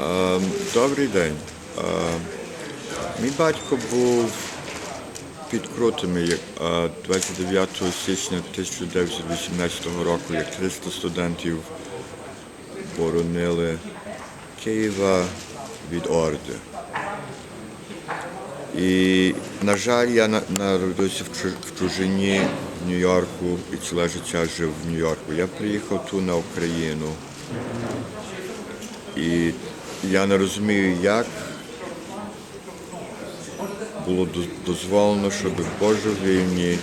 Е, Добрий день. Е, Мій батько був під крутими е, 29 січня 1918 року, як 300 студентів боронили Києва від Орди. І, на жаль, я на- народився в чужині в Нью-Йорку і ціле життя жив в Нью-Йорку. Я приїхав тут на Україну. І я не розумію, як було дозволено, щоб божевільні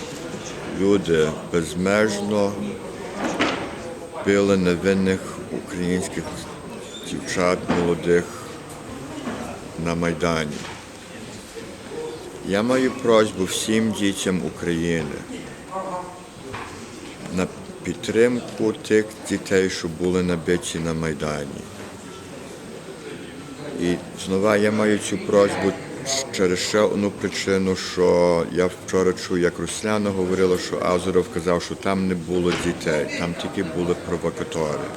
люди безмежно били невинних українських дівчат молодих на Майдані. Я маю просьбу всім дітям України на підтримку тих дітей, що були набиті на Майдані. І знову я маю цю просьбу через ще одну причину, що я вчора чув, як Русляна говорила, що Азаров казав, що там не було дітей, там тільки були провокатори.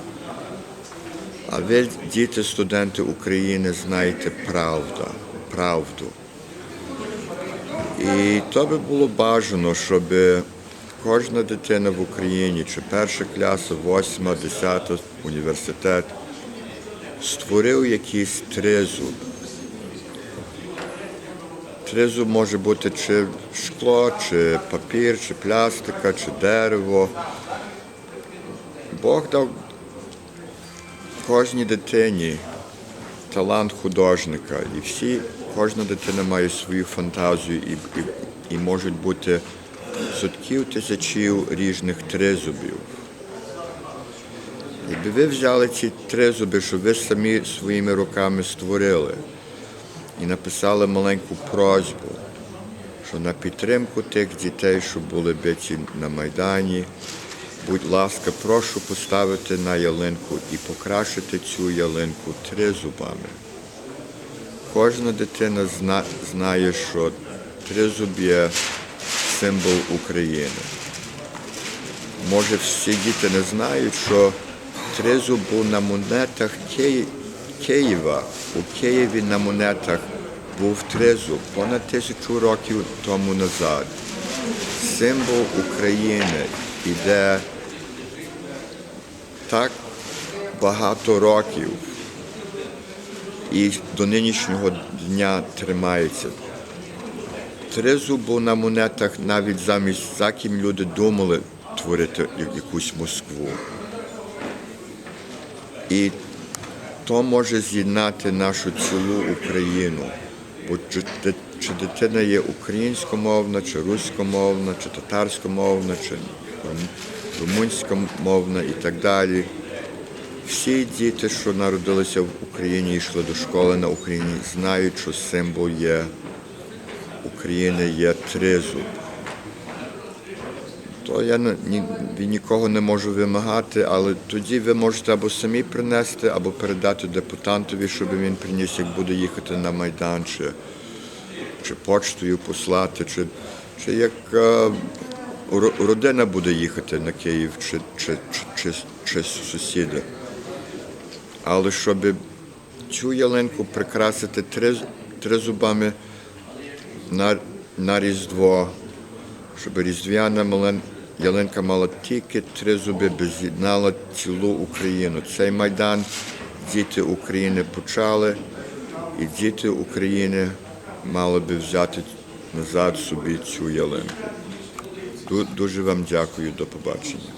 А ви, діти, студенти України, знаєте правду, правду. І то би було бажано, щоб кожна дитина в Україні, чи перша класа, восьма, десята, університет, створив якийсь тризуб. Тризуб може бути чи шкло, чи папір, чи пластика, чи дерево. Бог дав кожній дитині талант художника. І всі, кожна дитина має свою фантазію і, і, і можуть бути сотків тисячів різних тризубів. Якби ви взяли ці тризуби, що ви самі своїми руками створили, і написали маленьку просьбу, що на підтримку тих дітей, що були биті на Майдані, будь ласка, прошу поставити на ялинку і покращити цю ялинку тризубами. Кожна дитина зна- знає, що тризуб є символ України. Може, всі діти не знають, що тризуб був на монетах Ки- Києва. У Києві на монетах був тризуб понад тисячу років тому назад. Символ України іде так багато років і до нинішнього дня тримається. Тризуб був на монетах навіть замість за ким люди думали творити якусь Москву. І то може з'єднати нашу цілу Україну. Бо чи, дитина є українськомовна, чи руськомовна, чи татарськомовна, чи румунськомовна і так далі. Всі діти, що народилися в Україні йшли до школи на Україні, знають, що символ є України є тризуб. То я ні, нікого не можу вимагати, але тоді ви можете або самі принести, або передати депутантові, щоб він приніс, як буде їхати на Майдан, чи, чи почтою послати, чи, чи як е, ро- родина буде їхати на Київ, чи, чи, чи, чи, чи сусіди. Але щоб цю ялинку прикрасити три, тризубами на, на Різдво, щоб різдвяна мален- ялинка мала тільки три зуби, би з'єднала цілу Україну. Цей майдан діти України почали, і діти України мали би взяти назад собі цю ялинку. Ду- Дуже вам дякую, до побачення.